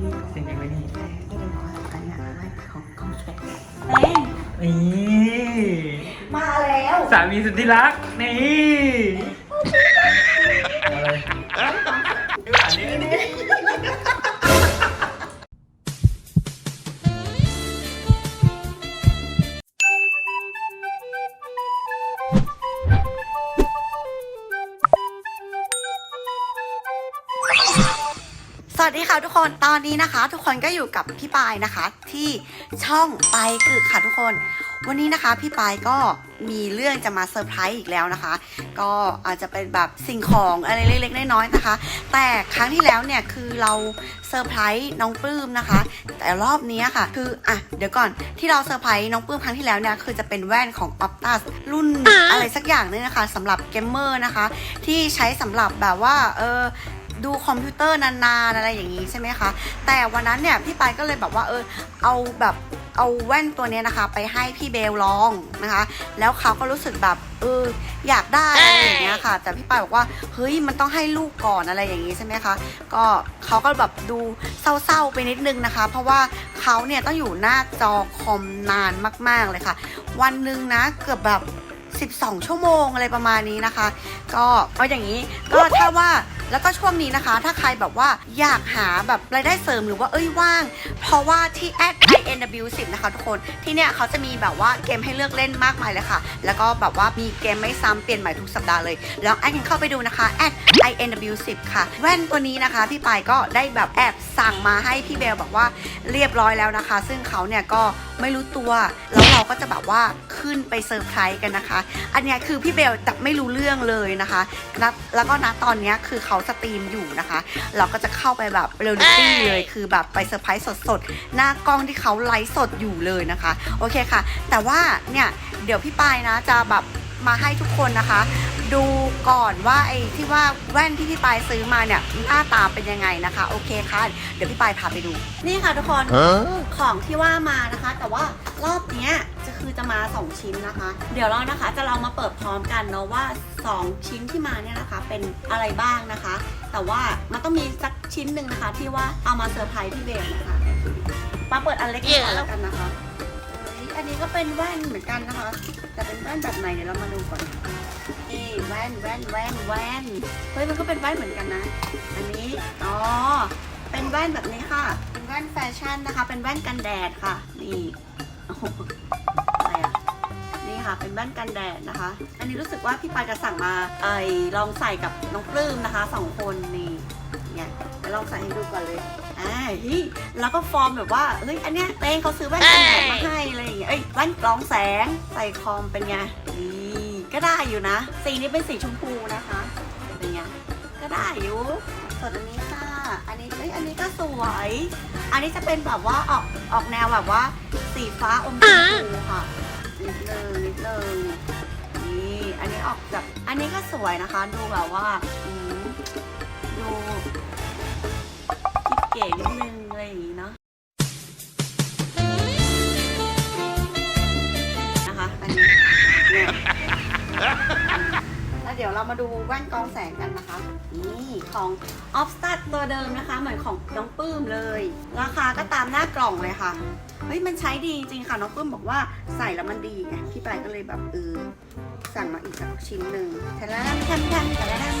ที่นี่ก่อนจริงๆไว้นี่แต่ก็เลยบอกว่าอันเนี้ยให้ของของแขกเต้นนี่ มาแล้ว สามีสุดที่รัก นี่ ทุกคนตอนนี้นะคะ ทุกคนก็อยู่กับพี่ปายนะคะ ที่ช่องปายกึกค่ะทุกคน วันนี้นะคะ พี่ปายก็มีเรื่องจะมาเซอร์ไพรส์อีกแล้วนะคะ ก็อาจจะเป็นแบบสิ่งของอะไรเล็กๆน้อยๆนะคะ แต่ครั้งที่แล้วเนี่ยคือเราเซอร์ไพรส์น้องปลื้มนะคะ แต่รอบนี้ค่ะ คืออะเดี๋ยวก่อนที่เราเซอร์ไพรส์น้องปลื้มครั้งที่แล้วเนี่ยคือจะเป็นแว่นของ Optus รุ่นอะไรสักอย่างนึงนะคะสำหรับเกมเมอร์นะคะ ที่ใช้สำหรับแบบว่าเออ ดูคอมพิวเตอร์นานๆอะไรอย่างนี้ใช่ไหมคะ แต่วันนั้นเนี่ยพี่ปายก็เลยแบบว่าเออเอาแบบเอาแว่นตัวนี้นะคะ ไปให้พี่เบลลองนะคะ แล้วเขาก็รู้สึกแบบเอออยากได้อะไรอย่างเงี้ยค่ะ แต่พี่ปายบอกว่าเฮ้ยมันต้องให้ลูกก่อนอะไรอย่างนี้ใช่ไหมคะ ก็เขาก็แบบดูเศร้าๆไปนิดนึงนะคะ เพราะว่าเขาเนี่ยต้องอยู่หน้าจอคอมนานมาก ๆเลยค่ะ วันหนึ่งนะเกือบแบบ 12 ชั่วโมงอะไรประมาณนี้นะคะ ก็เอาอย่างนี้ก็ถ้าว่าแล้วก็ช่วงนี้นะคะ ถ้าใครแบบว่าอยากหาแบบรายได้เสริมหรือว่าเอ้ยว่าง เพราะว่าที่แอ @inw10 นะคะทุกคนที่เนี่ยเขาจะมีแบบว่าเกมให้เลือกเล่นมากมายเลยค่ะ แล้วก็แบบว่ามีเกมไม่ซ้ำเปลี่ยนใหม่ทุกสัปดาห์เลยลองแอดกันเข้าไปดูนะคะแอด @inw10 ค่ะ แว่นตัวนี้นะคะ พี่ปายก็ได้แบบแอบสั่งมาให้พี่เบลบอกว่าเรียบร้อยแล้วนะคะ ซึ่งเขาเนี่ยก็ไม่รู้ตัวแล้วเราก็จะแบบว่าขึ้นไปเซอร์ไพรส์กันนะคะ อันเนี้ยคือพี่เบลจะไม่รู้เรื่องเลยนะคะนะแล้วก็นะตอนเนี้ยคือเขาสตรีมอยู่นะคะ เราก็จะเข้าไปแบบเรียลลิตี้เลยคือแบบไปเซอร์ไพรส์สดๆ หน้ากล้องที่เขาไลฟ์สดอยู่เลยนะคะ โอเคค่ะ แต่ว่าเนี่ยเดี๋ยวพี่ปายนะจะแบบมาให้ทุกคนนะคะ ดูก่อนว่าไอ้ที่ว่าแว่นที่พี่ปายซื้อมาเนี่ยหน้าตาเป็นยังไงนะคะ โอเคค่ะ เดี๋ยวพี่ปายพาไปดู นี่ค่ะทุกคนของที่ว่ามานะคะ แต่ว่ารอบเนี้ยจะคือจะมา 2 ชิ้นนะคะ เดี๋ยวเรานะคะจะลองมาเปิดพร้อมกันเนาะว่า 2 ชิ้นที่มาเนี่ยนะคะ เป็นอะไรบ้างนะคะ แต่ว่ามันต้องมีสักชิ้นหนึ่งนะคะ ที่ว่าเอามาเซอร์ไพรส์พี่เบลนะคะ มาเปิดอันเล็กก่อนแล้วกันนะคะเฮ้ยอันนี้ก็เป็นแว่นเหมือนกันนะคะ แต่เป็นแว่นแบบไหนเดี๋ยวเรามาดูก่อน นี่แว่นแว่นแว่นแว่น เฮ้ยมันก็เป็นแว่นเหมือนกันนะ อันนี้ อ๋อ เป็นแว่นแบบนี้ค่ะ เป็นแว่นแฟชั่นนะคะ เป็นแว่นกันแดดค่ะ นี่โอ้โหอะไรอะนี่ค่ะ เป็นแว่นกันแดดนะคะ อันนี้รู้สึกว่าพี่ปายจะสั่งมาไอลองใส่กับน้องปลื้มนะคะสองคนนี่เนี่ยเดี๋ยวลองใส่ให้ดูก่อนเลย อ่าเฮ้ยแล้วก็ฟอร์มแบบว่าเฮ้ยอันเนี้ยเต้งเขาซื้อแว่นกันแดดมาให้อะไรอย่างเงี้ยเอ้ยแว่นกรองแสงใส่คอมเป็นไงนี่ก็ได้อยู่นะ สีนี้เป็นสีชมพูนะคะ เป็นไงก็ได้อยู่ส่วนอันนี้ค่ะ อันนี้เอ้ยอันนี้ก็สวย อันนี้จะเป็นแบบว่าออกออกแนวแบบว่าสีฟ้าอมชมพูค่ะนิดนึงนิดนึงนี่อันนี้ออกแบบอันนี้ก็สวยนะคะ ดูแบบว่าอืม เก๋นิดนึงอะไรอย่างนี้เนาะนะคะอันนี้เนี่ยแล้วเดี๋ยวเรามาดูแว่นกรองแสงกันนะคะ นี่ของออฟสตาตัวเดิมนะคะ เหมือนของน้องปื้มเลย ราคาก็ตามหน้ากล่องเลยค่ะเฮ้ยมันใช้ดีจริงๆค่ะน้องปื้มบอกว่าใส่แล้วมันดีไงพี่ปายก็เลยแบบเออสั่งมาอีกสักชิ้นหนึ่งแทนแล้วแทนแทนแทนแทน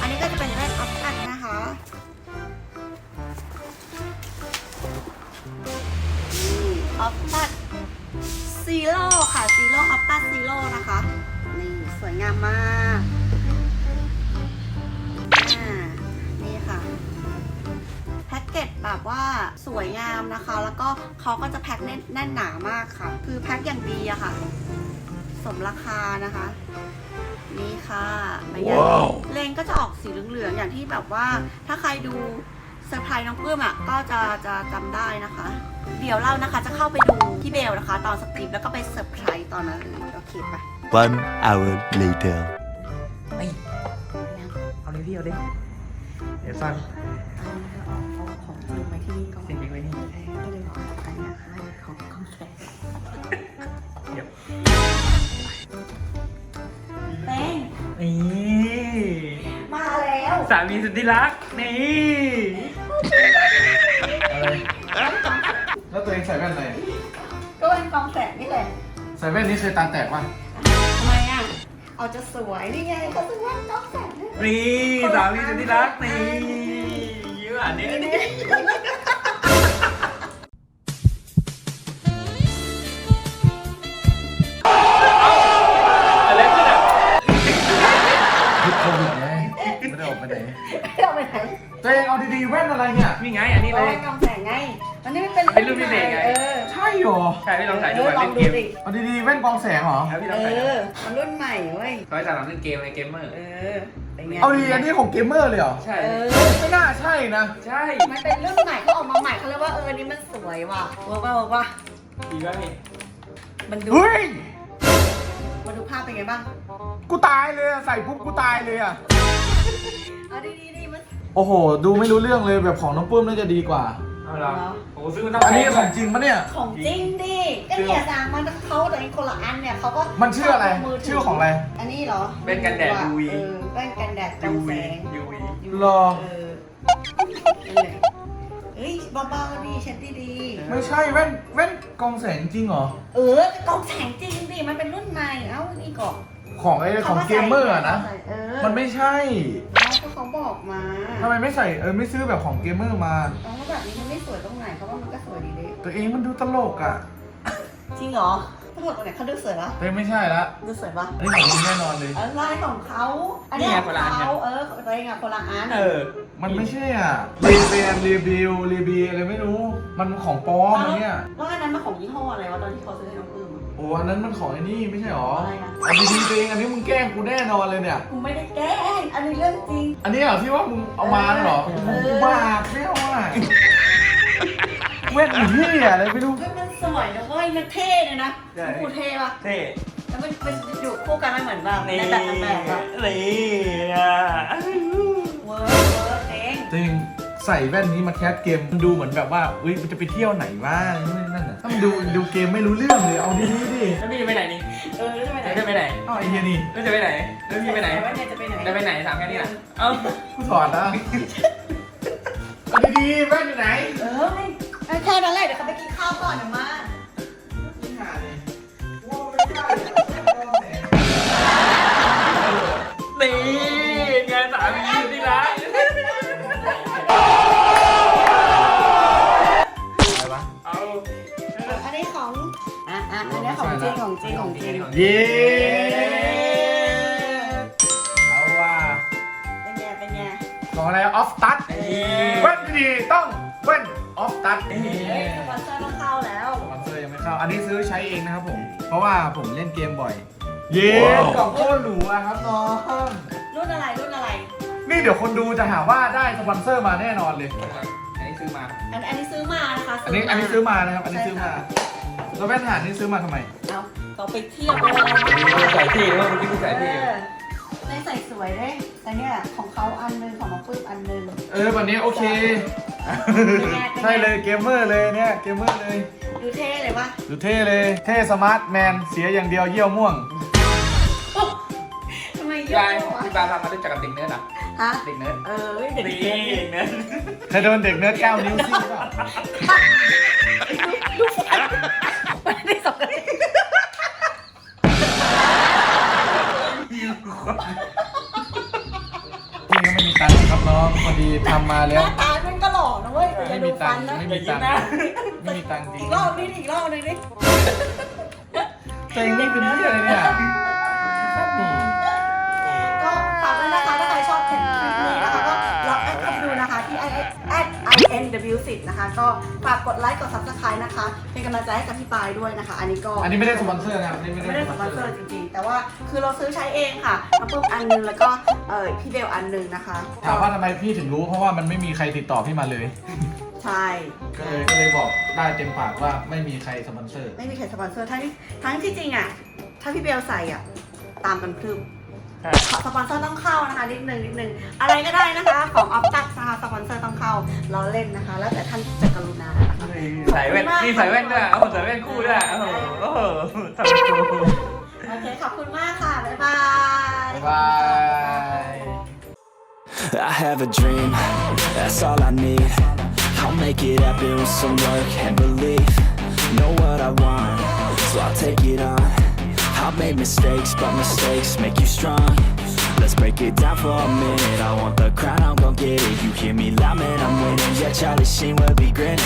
อันนี้ก็จะเป็นแว่นออฟสตานะคะนี่ ออฟสตาซีโร่ค่ะซีโร่ออฟสตาซีโร่นะคะ นี่สวยงามมากอ่านี่ค่ะ แพ็กเกจแบบว่าสวยงามนะคะ แล้วก็เขาก็จะแพ็คแน่นแน่นหนามากค่ะ คือแพ็คอย่างดีอะค่ะ สมราคานะคะ นี่ค่ะไม่ยากเลนก็จะออกสีเหลืองๆอย่างที่แบบว่าถ้าใครดู เซอร์ไพรส์น้องปลื้มอะก็จะจะจำได้นะคะ เดี๋ยวเรานะคะจะเข้าไปดูพี่เบลนะคะ ตอนสตรีมแล้วก็ไปเซอร์ไพรส์ตอนนั้นเลยโอเคปะ One hour later. เอ้ยเอาเลยพี่เอาเลยเดี๋ยวฟังอันนี้ก็เอาเอาของจริงไว้ที่นี่ก่อนจริงๆไว้นี่แต่ก็เลยบอกว่าอันเนี้ยให้ของของแขกเดี๋ยวเต้งนี่มาแล้วสามีสุดที่รักนี่ นี่แหละใส่แว่นนี้เคยตาแตกป่ะทำไมอะ เอาจะสวยนี่ไงเขาซื้อว่ากองแสงด้วยนี่สามีสุดที่รักนี่ยิ้มอ่านนี่ เอาไปไหนตัวเองเอาดีๆแว่นอะไรเนี่ย นี่ไง อันนี้เอาเลไว้ยกองแสงไง มันนี่ไม่เป็นเป็นรูปพิเศษไง เออใช่เหรอ ใช่พี่ลองถ่ายเอดูอก่อนลอเล่งนดูเกมดิเอาดีๆแว่นกองแสงเหรอ แล้วพี่ลเอองถ่ายดูอมันรุ่นใหม่เว้ย เขาจะลองเล่นเกมในเกมเมอร์ เออเป็นไงเอาดีอันนี้ของเกมเมอร์เลยเหรอ ใช่ เออ ไม่น่าใช่นะ ใช่มันเป็นรุ่นใหม่เขาออกมาใหม่เขาเรียกว่าเออนี่มันสวยว่ะเวิร์กว่ะเวิร์กว่ะดีป่ะพี่มันดูเฮ้ยมาดูภาพเป็นไงบ้าง กูตายเลยอะใส่ปุ๊บกูตายเลยอะ เอาดีดีดีมันโอ้โห ดูไม่รู้เรื่องเลยแบบของน้องปื้มน่าจะดีกว่า เอาเหรอเหรอโอ้โหซื้อมาตั้งอันนี้แพของจริงปะเนี่ย ของจริงดิก็เนี่ยสั่งมาทั้งเขาแต่อีกคนละอันเนี่ยเขาก็มันชื่ออะไร มืถืชื่อของอะไร อันนี้เหรอเป็นกันแดด UV เออเป็นกันแดดกรยูองแสวีงยูวีรอ เออนั่นแหละเฮ้ยเบาๆดีเช็ดดีๆไม่ใช่แว่นแว่นกองแสงจริงเหรอเออกองแสงจริงดิมันเป็นรุ่นใหม่เอ้านี่ก่อน ของไอ้ของเกมเมอร์อะนะ เออมันไม่ใช่เอาก็เขาบอกมาทำไมไม่ใส่เออไม่ซื้อแบบของเกมเมอร์มา เอาแล้วแบบนี้มันไม่สวยตรงไหนเขาว่ามันก็สวยดีเด้ตัวเองมันดูตลกอะจริงเหรอตำรวจตรงไหนเขาดูสวยปะตัวเองไม่ใช่ละดูสวยปะอันนี้ของจริงแน่นอนเลย เออลายของเขาอันนี้ของเขาเออตัวเองอะคนละอันเออมันไม่ใช่อะรีเบนรีบิวรีบีอะไรไม่รู้ มันของปลอมอันเนี่ยแล้วอันนั้นมันของยี่ห้ออะไรวะตอนที่เขาซื้อให้น้องปื้มอะ โอ้อันนั้นมันของไอ้นี่ไม่ใช่หรออะไรอะอันดีๆตัวเองอันนี้มึงแกล้งกูแน่นอนเลยเนี่ย กูไม่ได้แกล้งอันนี้เรื่องจริง อันนี้เหรอที่ว่ามึงเอามาเหรอเออมึงบ้าไม่เอาอะเว้นอยู่ที่อะไรไม่รู้ เฮ้ยมันสวยนะเว้ยมันเท่เลยนะใช่ กูเท่ปะเท่แล้วมันมันอยู่คู่กันมันเหมือนแบบในแบบในแบบอะนี่อะเวิร์กเวิร์กเองจริง ใส่แว่นนี้มาแคสเกมมันดูเหมือนแบบว่าอุ้ยมันจะไปเที่ยวไหนวะนู่นนนั่นน่ะถ้ามันดูดูเกมไม่รู้เรื่องเลยเอาดีๆดิแล้วพี่จะไปไหนนี่เออแล้วจะไปไหนแล้วจะไปไหนเอาไอ้เหี้ยนี่แล้วจะไปไหนแล้วพี่ไปไหนว่าเนี่ยจะไปไหนจะไปไหนถามแค่นี้แหละเอ้ากูถอดนะเอาดีๆแว่นอยู่ไหน เออไม่ไม่แค่นั้นแหละเดี๋ยวเขาไปกินข้าวก่อนเดี๋ยวมา ไม่หาเลยว่าไม่ได้ เย้เอาว่าเป็นไงเป็นไงของอะไรออฟตัดแว่นดีๆต้องแว่นออฟตัดเฮ้ยสปอนเซอร์ต้องเข้าแล้วสปอนเซอร์ยังไม่เข้า อันนี้ซื้อใช้เองนะครับผม เพราะว่าผมเล่นเกมบ่อย เย้กล่องโคตรหรูอะครับน้องรุ่นอะไรรุ่นอะไร นี่เดี๋ยวคนดูจะหาว่าได้สปอนเซอร์มาแน่นอนเลยอันนี้ซื้อมา อันอันนี้ซื้อมานะคะอันนี้อันนี้ซื้อมานะครับ อันนี้ซื้อมาแล้วแว่นหานนี่ซื้อมาทำไม เอา ต่อไปเที่ยวเลยใส่ที่เมื่อกี้กูใส่ที่เออได้ใส่สวยเลยแต่เนี่ยของเขาอันหนึงของน้องปื้มอันหนึงเออวันนี้โอเคใช่เลยเกมเมอร์เลยเนี่ยเกมเมอร์เลยดูเท่เลยปะดูเท่เลย เท่สมาร์ทแมนเสียอย่างเดียวเยี่ยวม่วง ทำไมเยยายอะวะพี่บาพามารู้จักกับเด็กเนิร์ดอะฮะเด็กเนิร์ดเออเด็กนี่เนิร์ดเด็กเนิร์ดเคยโดนเด็กเนิร์ดเก้านิ้วซี่เปล่า น้องพอดีทำมาหแล้ว น้าตามันก็หล่อนะเว้ยแต่อย่าไม่ดูมีตัฟังนค์นะ ไม่มีตังค์ไม่มีตังค์จริงอีกรอบนี้อีกรอบนึงดิตัวเองนี่เป็นที่อะไรเนี่ย ก็ฝากด้วยนะคะถ้าใครชอบคลิปนี้นะคะ นะคะที่ i i n w 10นะคะ ก็ฝากกดไลค์กด subscribe นะคะ เป็นกำลังใจให้กับพี่ปายด้วยนะคะ อันนี้ก็อันนี้ไม่ได้สปอนเซอร์นะครับอันนี้ไม่ไม่ได้ได้สสปปออนนเซเซออร์ร์จริงๆ แต่ว่าคือเราซื้อใช้เองค่ะน้องปุ้มอันหนึงแล้วก็เออพี่เบลอันหนึงนะคะถามว่าทำไมพี่ถึงรู้เพราะว่ามันไม่มีใครติดต่อพี่มาเลย ใช่ ก็เลยก็เลยบอกได้เต็มปากว่าไม่มีใครสปอนเซอร์ ไม่มีใครสปอนเซอร์ทั้งที่ทั้งที่จริงอะ ถ้าพี่เบลใส่อะ ตามกันพรึ มสปอนเซอร์ต้องเข้านะคะนิดนึงนิดนึงอะไรก็ได้นะคะของออฟตักนะคะสปอนเซอร์ต้องเข้าเราเล่นนะคะ แล้วแต่ท่านจะกรุณานะคะ ใส่แว่นนี่ใส่แว่นด้วยเอาใส่แว่นคู่ด้วยโอ้โหโอ้โหทำตัวโอเคขอบคุณมากค่ะ บ๊ายบายบ๊าย บาย I have a dream, that's all I need. I'll make it happen with some work and belief. Know what I want, so I'll take it on. I've made mistakes, but mistakes make you strong. Let's break it down for a minute. I want the crown, I'm gon' get it. You hear me loud, man, I'm winning. Yeah, Charlie Sheen will be grinning.